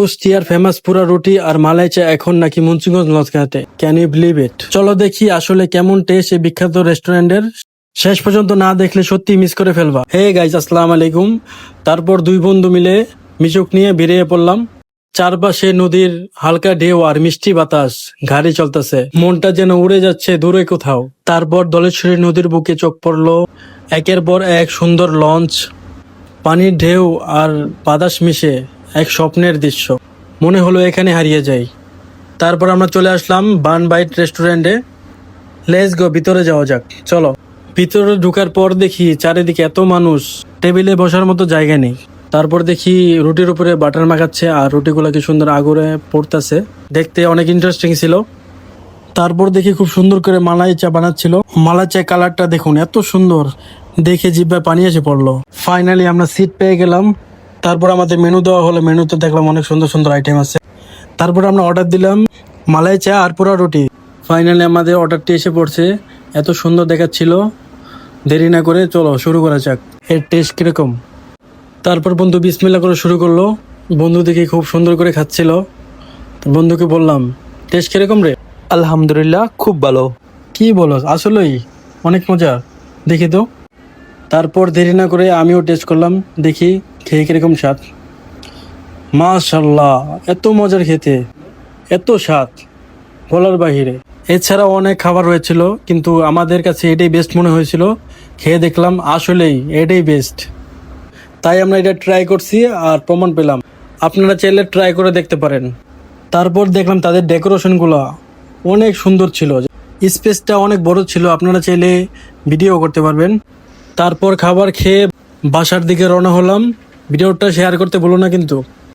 কুষ্টিয়ার ফেমাস পুরা রুটি আর মালাই চা এখন নাকি মুন্সিগঞ্জ লজঘাটে ক্যান ইউ বিলিভ ইট চলো দেখি আসলে কেমন টেস্ট এই বিখ্যাত রেস্টুরেন্টের শেষ পর্যন্ত না দেখলে সত্যি মিস করে ফেলবা। হে গাইজ আসসালাম আলাইকুম। তারপর দুই বন্ধু মিলে মিচুক নিয়ে বেরিয়ে পড়লাম। চারপাশে নদীর হালকা ঢেউ আর মিষ্টি বাতাস গাড়ি চলতেছে। মনটা যেন উড়ে যাচ্ছে দূরে কোথাও। তারপর দলেশ্বরী নদীর বুকে চোখ পড়ল। একের পর এক সুন্দর লঞ্চ। পানির ঢেউ আর বাতাস মিশে। এক স্বপ্নের দৃশ্য। মনে হলো এখানে হারিয়ে যাই। তারপর আমরা চলে আসলাম বান বাইট রেস্টুরেন্টে। লেস গো, ভিতরে যাওয়া যাক। চলো। ভিতরে ঢুকার পর দেখি চারিদিকে এত মানুষ, টেবিলে বসার মতো জায়গা নেই। তারপর দেখি রুটির উপরে বাটার মাখাচ্ছে আর রুটিগুলো কি সুন্দর আগুরে পড়তেছে। দেখতে অনেক ইন্টারেস্টিং ছিল। তারপর দেখি খুব সুন্দর করে মালাই চা বানাচ্ছিল। মালাই চা কালারটা দেখুন, এত সুন্দর। দেখে জিব্বায় পানি এসে পড়ল। ফাইনালি আমরা সিট পেয়ে গেলাম। তারপর আমাদের মেনু দেওয়া হলো। মেনুতে দেখলাম অনেক সুন্দর সুন্দর আইটেম আছে। তারপর আমরা অর্ডার দিলাম মালাই চা আর পুরা রুটি। ফাইনালি আমাদের অর্ডারটি এসে পড়ছে। এত সুন্দর দেখাচ্ছিল। দেরি না করে চলো শুরু করা যাক। এর টেস্ট কীরকম? তারপর বন্ধু বিসমিল্লা করে শুরু করল। বন্ধু দেখি খুব সুন্দর করে খাচ্ছিল। বন্ধুকে বললাম টেস্ট কীরকম রে? আলহামদুলিল্লাহ খুব ভালো। কি বলো আসলেই? অনেক মজা। দেখি তো তারপর দেরি না করে আমিও টেস্ট করলাম। দেখি খেয়ে কীরকম স্বাদ? মাশাল্লাহ, এত মজার খেতে, এত স্বাদ, বলার বাহিরে। এছাড়াও অনেক খাবার হয়েছিল কিন্তু আমাদের কাছে এটাই বেস্ট মনে হয়েছিল। খেয়ে দেখলাম আসলেই এটাই বেস্ট তাই আমরা এটা ট্রাই করছি আর প্রমাণ পেলাম। আপনারা চাইলে ট্রাই করে দেখতে পারেন। তারপর দেখলাম তাদের ডেকোরেশনগুলো অনেক সুন্দর ছিল। স্পেসটা অনেক বড় ছিল, আপনারা চাইলে ভিডিও করতে পারবেন। তারপর খাবার খেয়ে বাসার দিকে রওনা হলাম। ভিডিওটা শেয়ার করতে ভুলো না কিন্তু।